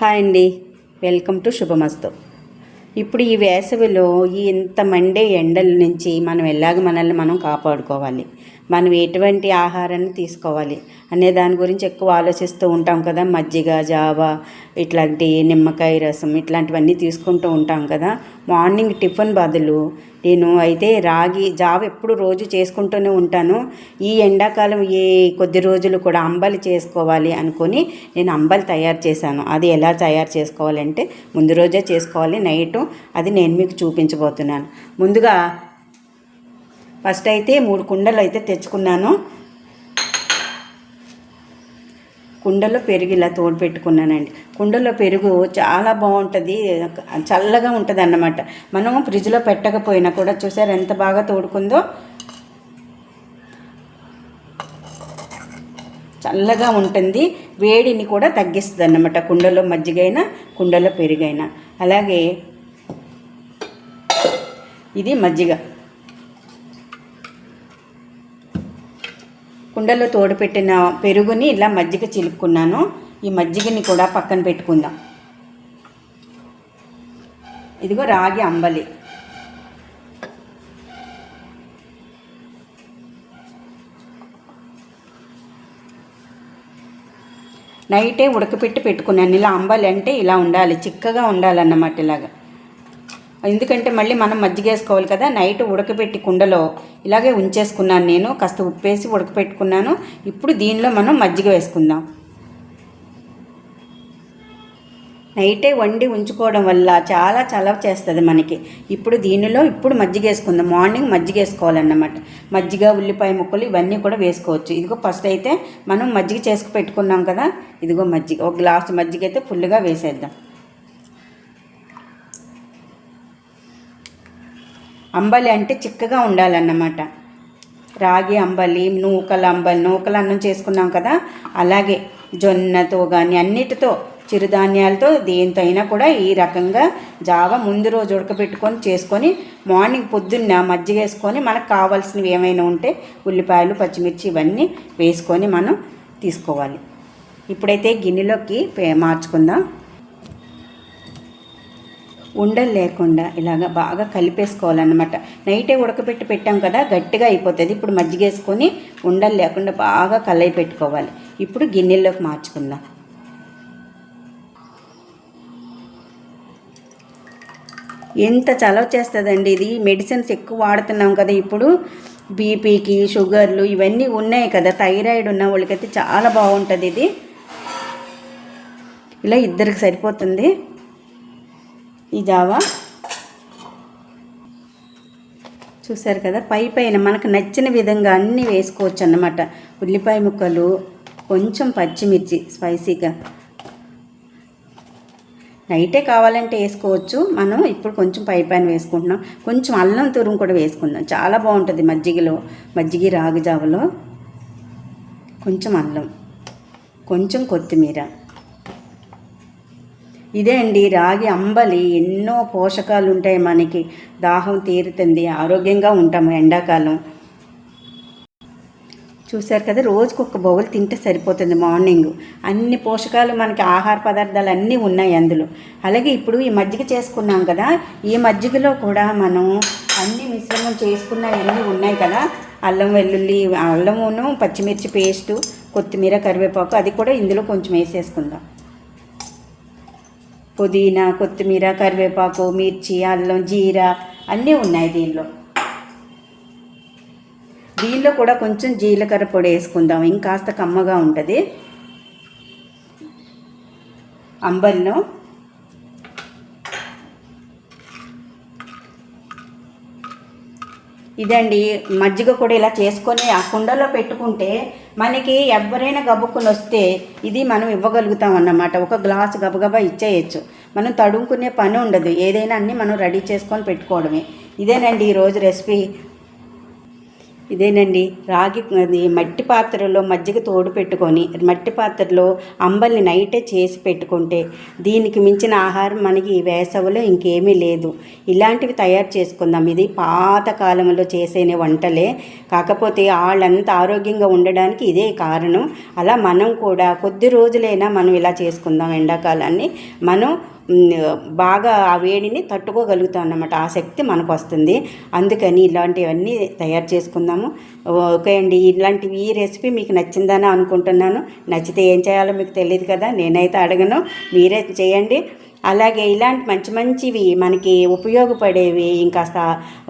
Hi అండి. Welcome to శుభమస్తు. ఇప్పుడు ఈ వేసవిలో ఈ ఇంత మండే ఎండల నుంచి మనం ఎలాగ మనల్ని మనం కాపాడుకోవాలి? మనం ఎటువంటి ఆహారాన్ని తీసుకోవాలి అనే దాని గురించి ఎక్కువ ఆలోచిస్తూ ఉంటాం కదా. మజ్జిగ జావా ఇట్లాంటి నిమ్మకాయ రసం ఇట్లాంటివన్నీ తీసుకుంటూ ఉంటాం కదా. మార్నింగ్ టిఫిన్ బదులు నేను అయితే రాగి జావ ఎప్పుడు రోజు చేసుకుంటూనే ఉంటాను. ఈ ఎండాకాలం ఈ కొద్ది రోజులు కూడా అంబలి చేసుకోవాలి అనుకొని నేను అంబలి తయారు చేశాను. అది ఎలా తయారు చేసుకోవాలంటే ముందు రోజే చేసుకోవాలి. నైట్ అది నేను మీకు చూపించబోతున్నాను. ముందుగా ఫస్ట్ అయితే మూడు కుండలు అయితే తెచ్చుకున్నాను. కుండలో పెరుగు ఇలా తోడు పెట్టుకున్నానండి. కుండలో పెరుగు చాలా బాగుంటుంది. చల్లగా ఉంటుంది అన్నమాట మనం ఫ్రిడ్జ్లో పెట్టకపోయినా కూడా చూసారు ఎంత బాగా తోడుకుందో? చల్లగా ఉంటుంది. వేడిని కూడా తగ్గిస్తుంది అన్నమాట కుండలో మజ్జిగైనా కుండలో పెరుగైనా. అలాగే ఇది మజ్జిగ. కుండలో తోడుపెట్టిన పెరుగుని ఇలా మజ్జిగ చిలుపుకున్నాను ఈ మజ్జిగని కూడా పక్కన పెట్టుకుందాం. ఇదిగో రాగి అంబలి. నైటే ఉడకపెట్టి పెట్టుకున్నాను. ఇలా అంబలి అంటే ఇలా ఉండాలి. చిక్కగా ఉండాలన్నమాట ఇలాగా. ఎందుకంటే మళ్ళీ మనం మజ్జిగ వేసుకోవాలి కదా నైట్ ఉడకబెట్టి కుండలో ఇలాగే ఉంచేసుకున్నాను నేను కాస్త ఉప్పేసి ఉడకపెట్టుకున్నాను ఇప్పుడు దీనిలో మనం మజ్జిగ వేసుకుందాం. నైటే వండి ఉంచుకోవడం వల్ల చాలా చలవ చేస్తుంది మనకి. ఇప్పుడు దీనిలో ఇప్పుడు మజ్జిగ వేసుకుందాం మార్నింగ్ మజ్జిగ వేసుకోవాలన్నమాట మజ్జిగ ఉల్లిపాయ ముక్కలు ఇవన్నీ కూడా వేసుకోవచ్చు. ఇదిగో ఫస్ట్ అయితే మనం మజ్జిగ చేసుకు పెట్టుకున్నాం కదా ఇదిగో మజ్జిగ. ఒక గ్లాస్ మజ్జిగ అయితే ఫుల్గా వేసేద్దాం. అంబలి అంటే చిక్కగా ఉండాలన్నమాట. రాగి అంబలి నూకల అంబలి నూకల అన్నం చేసుకున్నాం కదా అలాగే జొన్నతో కానీ అన్నిటితో చిరుధాన్యాలతో దేంతో అయినా కూడా ఈ రకంగా జావ ముందు రోజు ఉడకబెట్టుకొని చేసుకొని మార్నింగ్ పొద్దున్న మజ్జిగ వేసుకొని మనకు కావాల్సినవి ఏమైనా ఉంటే ఉల్లిపాయలు పచ్చిమిర్చి ఇవన్నీ వేసుకొని మనం తీసుకోవాలి. ఇప్పుడైతే గిన్నెలోకి మార్చుకుందాం. ఉండలు లేకుండా ఇలాగ బాగా కలిపేసుకోవాలన్నమాట. నైటే ఉడకబెట్టి పెట్టాం కదా గట్టిగా అయిపోతుంది. ఇప్పుడు మజ్జిగ వేసుకొని ఉండలు లేకుండా బాగా కలయి పెట్టుకోవాలి. ఇప్పుడు గిన్నెల్లోకి మార్చుకుందాం. ఎంత చలవ చేస్తుందండి ఇది. మెడిసిన్స్ ఎక్కువ వాడుతున్నాం కదా ఇప్పుడు. బీపీకి షుగర్లు ఇవన్నీ ఉన్నాయి కదా. థైరాయిడ్ ఉన్న వాళ్ళకైతే చాలా బాగుంటుంది ఇది. ఇలా ఇద్దరికి సరిపోతుంది. ఈ జావా. చూసారు కదా? పై పైన మనకు నచ్చిన విధంగా అన్నీ వేసుకోవచ్చు అన్నమాట. ఉల్లిపాయ ముక్కలు కొంచెం పచ్చిమిర్చి స్పైసీగా. నైటే కావాలంటే వేసుకోవచ్చు. మనం ఇప్పుడు కొంచెం పై పైన వేసుకుంటున్నాం. కొంచెం అల్లం తురుము కూడా వేసుకుందాం. చాలా బాగుంటుంది మజ్జిగలో మజ్జిగ రాగి జావలో. కొంచెం అల్లం కొంచెం కొత్తిమీర. ఇదే అండి రాగి అంబలి. ఎన్నో పోషకాలు ఉంటాయి మనకి. దాహం తీరుతుంది. ఆరోగ్యంగా ఉంటాము ఎండాకాలం. చూశారు కదా? రోజుకు ఒక బౌల్ తింటే సరిపోతుంది మార్నింగ్. అన్ని పోషకాలు మనకి ఆహార పదార్థాలు అన్నీ ఉన్నాయి అందులో. అలాగే ఇప్పుడు ఈ మజ్జిగ చేసుకున్నాం కదా? ఈ మజ్జిగలో కూడా మనం అన్ని మిశ్రమం చేసుకున్నవన్నీ ఉన్నాయి కదా? అల్లం వెల్లుల్లి అల్లమును పచ్చిమిర్చి పేస్టు కొత్తిమీర కరివేపాకు అది కూడా ఇందులో కొంచెం వేసేసుకుందాం. పుదీనా కొత్తిమీర కరివేపాకు మిర్చి అల్లం జీరా అన్నీ ఉన్నాయి దీనిలో. దీనిలో కూడా కొంచెం జీలకర్ర పొడి వేసుకుందాం. ఇంకాస్త కమ్మగా ఉంటుంది. అంబల్లో ఇదండి మజ్జిగ కూడా ఇలా చేసుకొని ఆ కుండలో పెట్టుకుంటే మనకి ఎవరైనా గబుక్కుని వస్తే ఇది మనం ఇవ్వగలుగుతాం అన్నమాట. ఒక గ్లాస్ గబగబా ఇచ్చేయచ్చు. మనం తడుముకునే పని ఉండదు. ఏదైనా అన్నీ మనం రెడీ చేసుకొని పెట్టుకోవడమే. ఇదేనండి ఈరోజు రెసిపీ. ఇదేనండి. రాగి అది మట్టి పాత్రలో మజ్జిగ తోడు పెట్టుకొని మట్టి పాత్రలో అంబల్ని నైటే చేసి పెట్టుకుంటే దీనికి మించిన ఆహారం మనకి ఈ వేసవిలో ఇంకేమీ లేదు. ఇలాంటివి తయారు చేసుకుందాం. ఇది పాత కాలంలో చేసేనే వంటలే. కాకపోతే వాళ్ళంతా ఆరోగ్యంగా ఉండడానికి ఇదే కారణం. అలా మనం కూడా కొద్ది రోజులైనా మనం ఇలా చేసుకుందాం. ఎండాకాలాన్ని మనం బాగా ఆ వేడిని తట్టుకోగలుగుతాం అన్నమాట ఆ శక్తి మనకు వస్తుంది అందుకని ఇలాంటివన్నీ తయారు చేసుకుందాము. ఓకే అండి. ఇలాంటివి ఈ రెసిపీ మీకు నచ్చిందని అనుకుంటున్నాను. నచ్చితే ఏం చేయాలో మీకు తెలియదు కదా. నేనైతే అడగను. మీరే చేయండి. అలాగే ఇలాంటి మంచి మంచివి మనకి ఉపయోగపడేవి ఇంకాస్త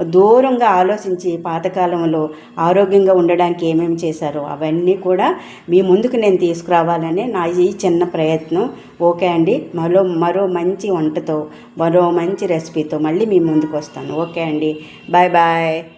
దూరంగా ఆలోచించి పాతకాలంలో ఆరోగ్యంగా ఉండడానికి ఏమేమి చేశారో అవన్నీ కూడా మీ ముందుకు నేను తీసుకురావాలని నా ఈ చిన్న ప్రయత్నం. ఓకే అండి. మరో మరో మంచి వంటతో మరో మంచి రెసిపీతో మళ్ళీ మీ ముందుకు వస్తాను. ఓకే అండి. Bye bye.